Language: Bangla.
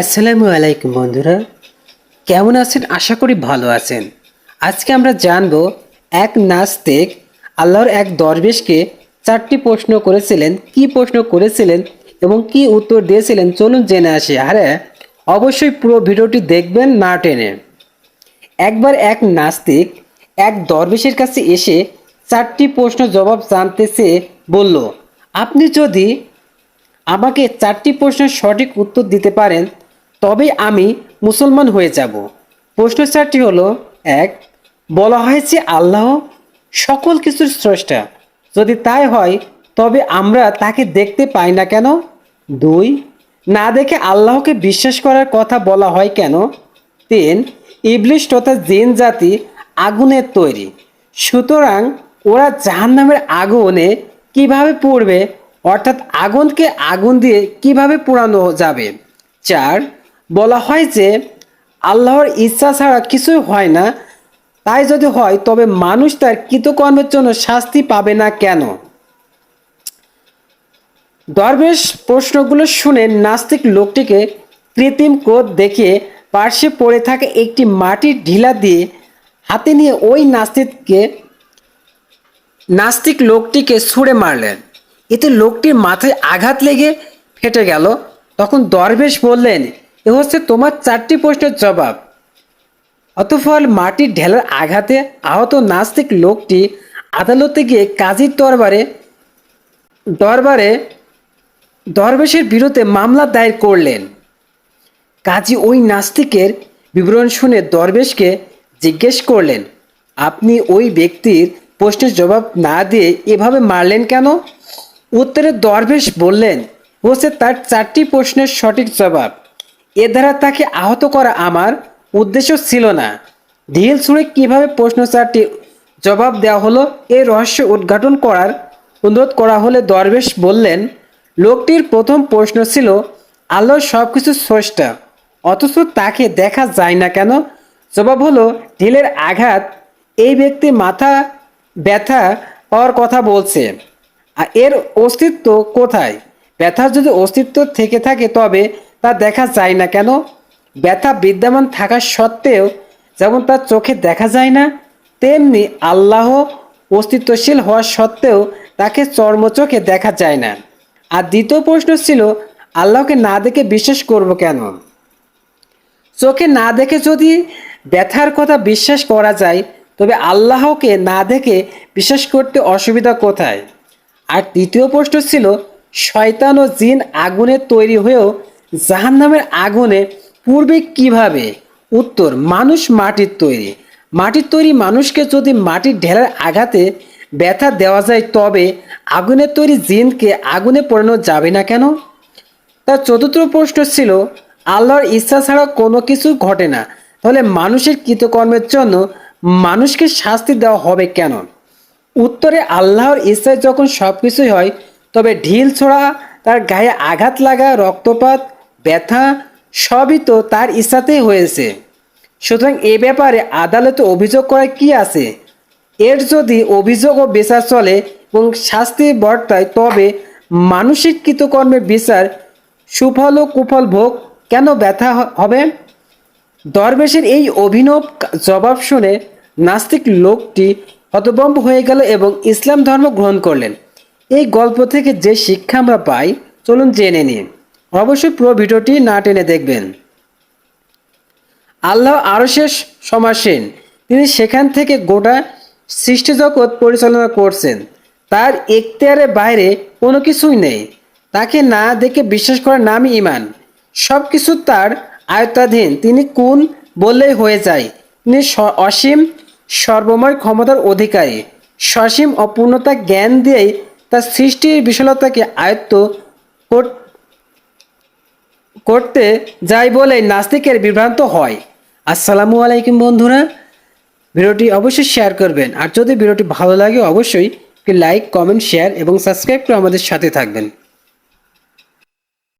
আসসালামু আলাইকুম বন্ধুরা। কেমন আছেন? আশা করি ভালো আছেন। আজকে আমরা জানব, এক নাস্তিক আল্লাহর এক দরবেশকে চারটি প্রশ্ন করেছিলেন, কি প্রশ্ন করেছিলেন এবং কি উত্তর দিয়েছিলেন? চলুন জেনে আসি। আরে, অবশ্যই পুরো ভিডিওটি দেখবেন না টেনে। একবার এক নাস্তিক এক দরবেশের কাছে এসে চারটি প্রশ্ন জবাব জানতে চেয়ে বলল, আপনি যদি আমাকে চারটি প্রশ্নের সঠিক উত্তর দিতে পারেন, তবে আমি মুসলমান হয়ে যাব। প্রশ্ন চারটি হলো, এক, বলা হয়েছে আল্লাহ সকল কিছুর স্রষ্টা। যদি তাই হয়, তবে আমরা তাকে দেখতে পাই না কেন? দুই, না দেখে আল্লাহকে বিশ্বাস করার কথা বলা হয় কেন? তিন, ইবলিশ তথা জিন জাতি আগুনের তৈরি। সুতরাং ওরা জাহান্নামের আগুনে কীভাবে পড়বে অর্থাৎ আগুনকে আগুন দিয়ে কীভাবে পোড়ানো যাবে? চার, বলা হয় যে আল্লাহর ইচ্ছা ছাড়া কিছুই হয় না। তাই যদি হয়, তবে মানুষ তার কৃতকর্মের জন্য শাস্তি পাবে না কেন? দরবেশ প্রশ্নগুলো শুনে নাস্তিক লোকটিকে কৃত্রিম ক্রোধ দেখিয়ে পার্শ্বে পড়ে থাকে একটি মাটির ঢিলা দিয়ে হাতে নিয়ে ওই নাস্তিককে নাস্তিক লোকটিকে ছুঁড়ে মারলেন। এতে লোকটির মাথায় আঘাত লেগে ফেটে গেল। তখন দরবেশ বললেন, এ হচ্ছে তোমার চারটি প্রশ্নের জবাব। অতফল মাটির ঢেলার আঘাতে আহত নাস্তিক লোকটি আদালতে গিয়ে কাজীর দরবারে দরবারে দরবেশের বিরুদ্ধে মামলা দায়ের করলেন। কাজী ওই নাস্তিকের বিবরণ শুনে দরবেশকে জিজ্ঞেস করলেন, আপনি ওই ব্যক্তির প্রশ্নের জবাব না দিয়ে এভাবে মারলেন কেন? উত্তরে দরবেশ বললেন হচ্ছে তার চারটি প্রশ্নের সঠিক জবাব। এ দ্বারা তাকে আহত করা আমার উদ্দেশ্য ছিল না। ঢিল ছুঁড়ে কীভাবে প্রশ্ন চারটি জবাব দেওয়া হলো এই রহস্য উদ্ঘাটন করার অনুরোধ করা হলে দরবেশ বললেন, লোকটির প্রথম প্রশ্ন ছিল আল্লাহ সব কিছু স্রষ্টা। অথচ তাকে দেখা যায় না কেন? জবাব হলো, ঢিলের আঘাত এই ব্যক্তি মাথা ব্যথা পাওয়ার কথা বলছে। আর এর অস্তিত্ব কোথায়? ব্যথার যদি অস্তিত্ব থেকে থাকে তবে তা দেখা যায় না কেন? ব্যথা বিদ্যমান থাকা সত্ত্বেও যেমন তার চোখে দেখা যায় না, তেমনি আল্লাহ অস্তিত্বশীল হওয়া সত্ত্বেও তাকে চর্মচোখে দেখা যায় না। আর দ্বিতীয় প্রশ্ন ছিল, আল্লাহকে না দেখে বিশ্বাস করব কেন? চোখে না দেখে যদি ব্যথার কথা বিশ্বাস করা যায়, তবে আল্লাহকে না দেখে বিশ্বাস করতে অসুবিধা কোথায়? আর তৃতীয় প্রশ্ন ছিল, শয়তান ও জিন আগুনে তৈরি হয়েও জাহান্নামের আগুনে পূর্বে কীভাবে? উত্তর, মানুষ মাটির তৈরি। মাটির তৈরি মানুষকে যদি মাটির ঢেলার আঘাতে ব্যথা দেওয়া যায়, তবে আগুনের তৈরি জিনকে আগুনে পোড়ানো যাবে না কেন? তার চতুর্থ প্রশ্ন ছিল, আল্লাহর ইচ্ছা ছাড়া কোনো কিছু ঘটে না। তাহলে মানুষের কৃতকর্মের জন্য মানুষকে শাস্তি দেওয়া হবে কেন? উত্তরে আল্লাহর ইচ্ছায় যখন সব কিছুই হয়, তবে ঢিল ছোড়া, তার গায়ে আঘাত লাগা, রক্তপাত, ব্যথা, সবই তো তার ইচ্ছাতেই হয়েছে। সুতরাং এ ব্যাপারে আদালতে অভিযোগ করার কি আছে? এর যদি অভিযোগ ও বিচার চলে এবং শাস্তি বর্তায়, তবে মানসিক কৃতকর্মের বিচার সুফল ও কুফল ভোগ কেন ব্যথা হবে? দরবেশের এই অভিনব জবাব শুনে নাস্তিক লোকটি হতভম্ব হয়ে গেল এবং ইসলাম ধর্ম গ্রহণ করলেন। এই গল্প থেকে যে শিক্ষা আমরা পাই, চলুন জেনে নিন অবশ্যই পুরো ভিডিওটি না টেনে দেখবেন। আল্লাহ আরও শেষ সমাসীন। তিনি সেখান থেকে গোটা সৃষ্টিজগৎ পরিচালনা করছেন। তার এখতিয়ারের বাইরে কোনো কিছুই নেই। তাকে না দেখে বিশ্বাস করার নামই ইমান সব কিছু তার আয়ত্তাধীন। তিনি কোন বললেই হয়ে যায়। তিনি অসীম সর্বময় ক্ষমতার অধিকারী। সসীম অপূর্ণতা জ্ঞান দিয়েই তার সৃষ্টির বিশালতাকে আয়ত্ত কর- করতে যাই বলে নাস্তিকের বিভ্রান্ত হয়। আসসালামু আলাইকুম বন্ধুরা। ভিডিওটি অবশ্যই শেয়ার করবেন। আর যদি ভিডিওটি ভালো লাগে, অবশ্যই লাইক, কমেন্ট, শেয়ার এবং সাবস্ক্রাইব করে আমাদের সাথে থাকবেন।